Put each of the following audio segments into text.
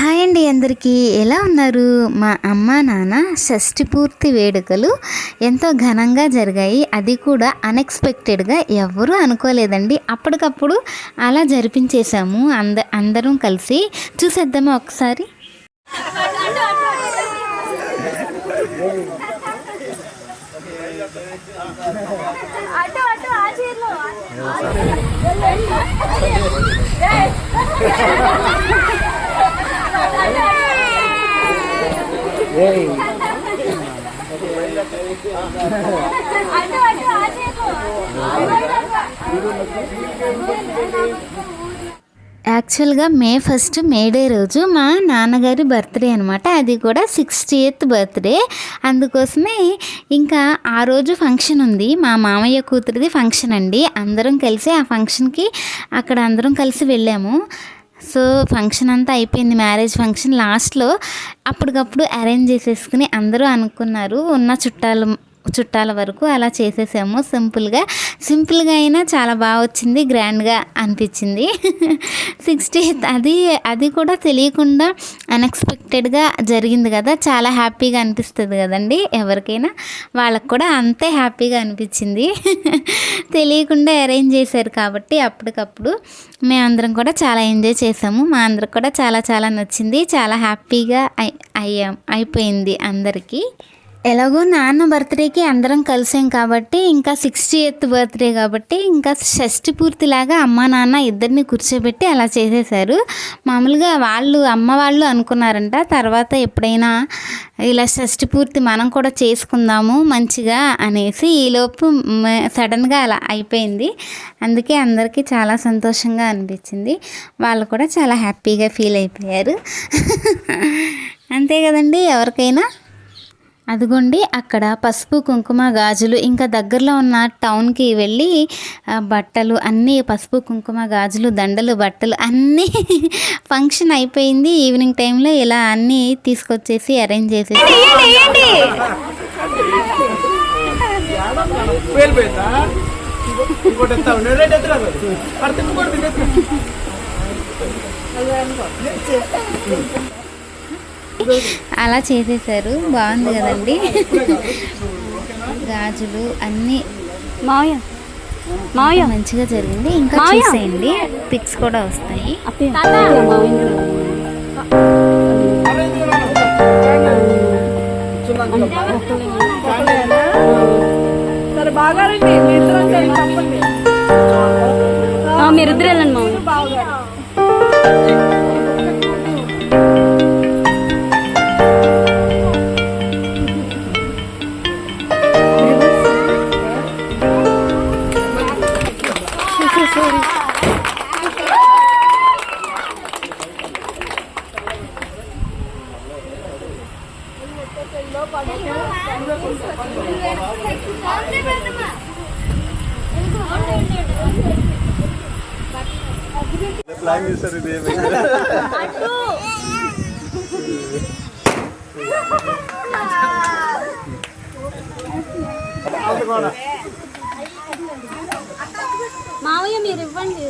Hi అండి అందరికీ. ఎలా ఉన్నారు? మా అమ్మ నాన్న షష్టి పూర్తి వేడుకలు ఎంతో ఘనంగా జరిగాయి. అది కూడా అన్ఎక్స్పెక్టెడ్గా ఎవ్వరూ అనుకోలేదండి. అప్పటికప్పుడు అలా జరిపించేశాము. అంద అందరం కలిసి చూసేద్దామా ఒకసారి? యాక్చువల్గా మే ఫస్ట్ మే డే రోజు మా నాన్నగారి బర్త్డే అనమాట అది కూడా సిక్స్టీ ఎయిత్ బర్త్డే. అందుకోసమే ఇంకా ఆ రోజు ఫంక్షన్ ఉంది. మా మామయ్య కూతురిది ఫంక్షన్ అండి. అందరం కలిసి ఆ ఫంక్షన్కి అక్కడ అందరం కలిసి వెళ్ళాము. సో ఫంక్షన్ అంతా అయిపోయింది మ్యారేజ్ ఫంక్షన్ లాస్ట్లో అప్పటికప్పుడు అరేంజ్ చేసేసుకుని అందరూ అనుకున్నారు ఉన్న చుట్టాలు చుట్టాల వరకు అలా చేసేసాము. సింపుల్గా సింపుల్గా అయినా చాలా బాగా వచ్చింది గ్రాండ్గా అనిపించింది. సిక్స్టీ అది అది కూడా తెలియకుండా అన్ఎక్స్పెక్టెడ్గా జరిగింది కదా చాలా హ్యాపీగా అనిపిస్తుంది కదండి ఎవరికైనా. వాళ్ళకు కూడా అంతే హ్యాపీగా అనిపించింది. తెలియకుండా అరేంజ్ చేశారు కాబట్టి అప్పటికప్పుడు మేమందరం కూడా చాలా ఎంజాయ్ చేసాము. మా అందరికి కూడా చాలా చాలా నచ్చింది. చాలా హ్యాపీగా అయ్యాం అయిపోయింది అందరికీ. ఎలాగో నాన్న బర్త్డేకి అందరం కలిసాం కాబట్టి ఇంకా సిక్స్టీ ఎయిత్ బర్త్డే కాబట్టి ఇంకా షష్టి పూర్తిలాగా అమ్మ నాన్న ఇద్దరిని కూర్చోబెట్టి అలా చేసేసారు మామూలుగా వాళ్ళు అమ్మ వాళ్ళు అనుకున్నారంట తర్వాత ఎప్పుడైనా ఇలా షష్టి పూర్తి మనం కూడా చేసుకుందాము మంచిగా అనేసి ఈలోపు సడన్గా అలా అయిపోయింది. అందుకే అందరికీ చాలా సంతోషంగా అనిపించింది. వాళ్ళు కూడా చాలా హ్యాపీగా ఫీల్ అయిపోయారు. అంతే కదండి ఎవరికైనా? అదిగోండి అక్కడ పసుపు కుంకుమ గాజులు ఇంకా దగ్గరలో ఉన్న టౌన్కి వెళ్ళి బట్టలు అన్నీ పసుపు కుంకుమ గాజులు దండలు బట్టలు అన్నీ ఫంక్షన్ అయిపోయింది. ఈవినింగ్ టైంలో ఇలా అన్నీ తీసుకొచ్చేసి అరేంజ్ చేసేసి అలా చేసేసారు. బాగుంది కదండి. గాజులు అన్నీ మావయ్య మావయ్య. మంచిగా జరిగింది. ఇంకా. చూసేయండి. పిక్స్ కూడా వస్తాయి. మీ. మీరిద్దరు వెళ్ళండి మావయ్య. ప్లాన్ చేశారు ఇది మావయ్య మీరు ఇవ్వండి.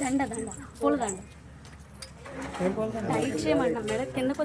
దండ దండ. పూల దండ లైట్ చేయమన్నా మేడం. కిందకు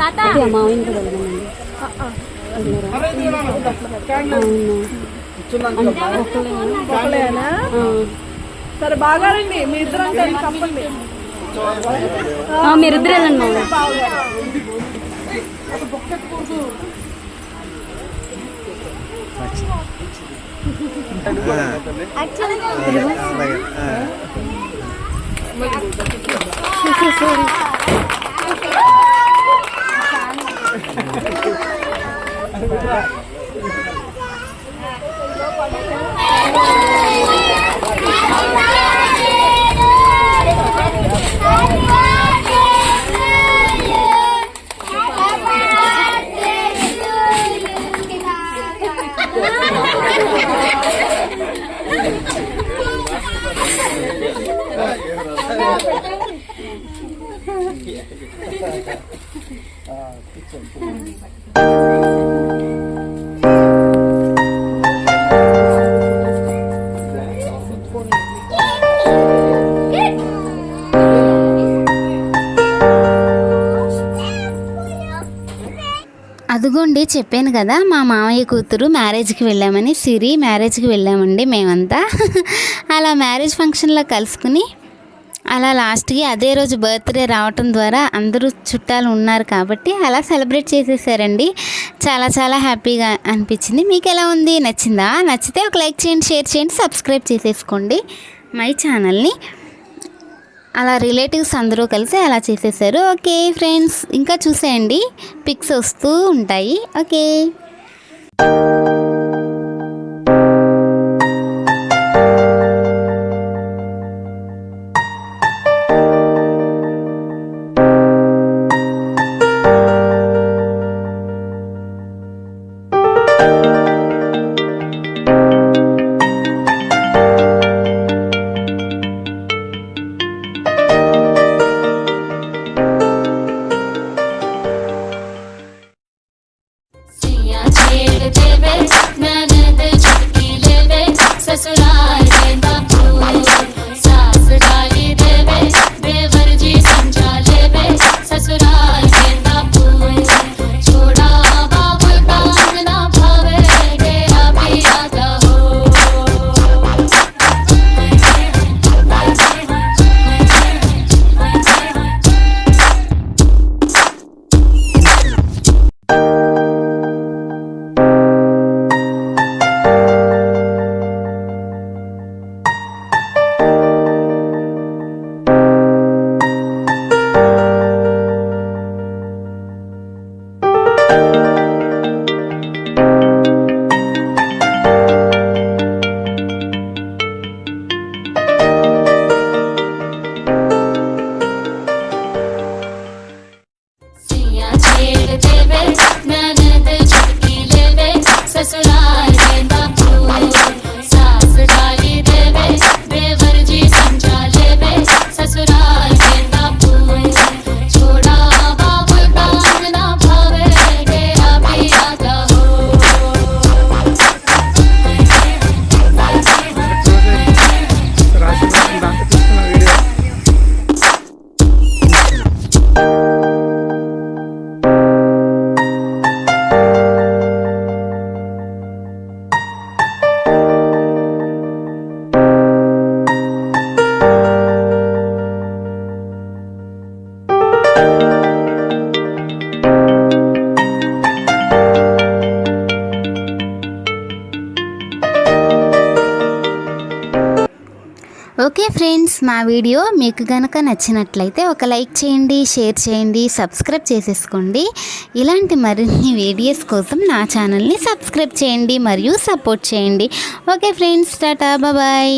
అత్తయ్య కూడా సరే బాగా రండి. మీ ఇద్దరం తప్పండి మీరిద్దరు వెళ్ళండి మావయ్య అదిగోండి చెప్పాను కదా మా మామయ్య కూతురు మ్యారేజ్కి వెళ్ళామని సిరి మ్యారేజ్కి వెళ్ళామండి మేమంతా. అలా మ్యారేజ్ ఫంక్షన్లో కలుసుకుని అలా లాస్ట్కి అదే రోజు బర్త్డే రావటం ద్వారా అందరూ చుట్టాలు ఉన్నారు కాబట్టి అలా సెలబ్రేట్ చేసేసారండి. చాలా చాలా హ్యాపీగా అనిపించింది. మీకు ఎలా ఉంది? నచ్చిందా? నచ్చితే ఒక లైక్ చేయండి షేర్ చేయండి సబ్స్క్రైబ్ చేసేసుకోండి. మై ఛానల్ని అలా రిలేటివ్స్ అందరూ కలిసి అలా చేసేసారు. ఓకే ఫ్రెండ్స్ ఇంకా చూసేయండి. పిక్స్ వస్తూ ఉంటాయి. ఓకే. Baby. ఓకే ఫ్రెండ్స్ మా వీడియో మీకు కనుక నచ్చినట్లయితే ఒక లైక్ చేయండి షేర్ చేయండి సబ్స్క్రైబ్ చేసేసుకోండి. ఇలాంటి మరిన్ని వీడియోస్ కోసం నా ఛానల్ని సబ్స్క్రైబ్ చేయండి మరియు సపోర్ట్ చేయండి. Okay friends tata bye.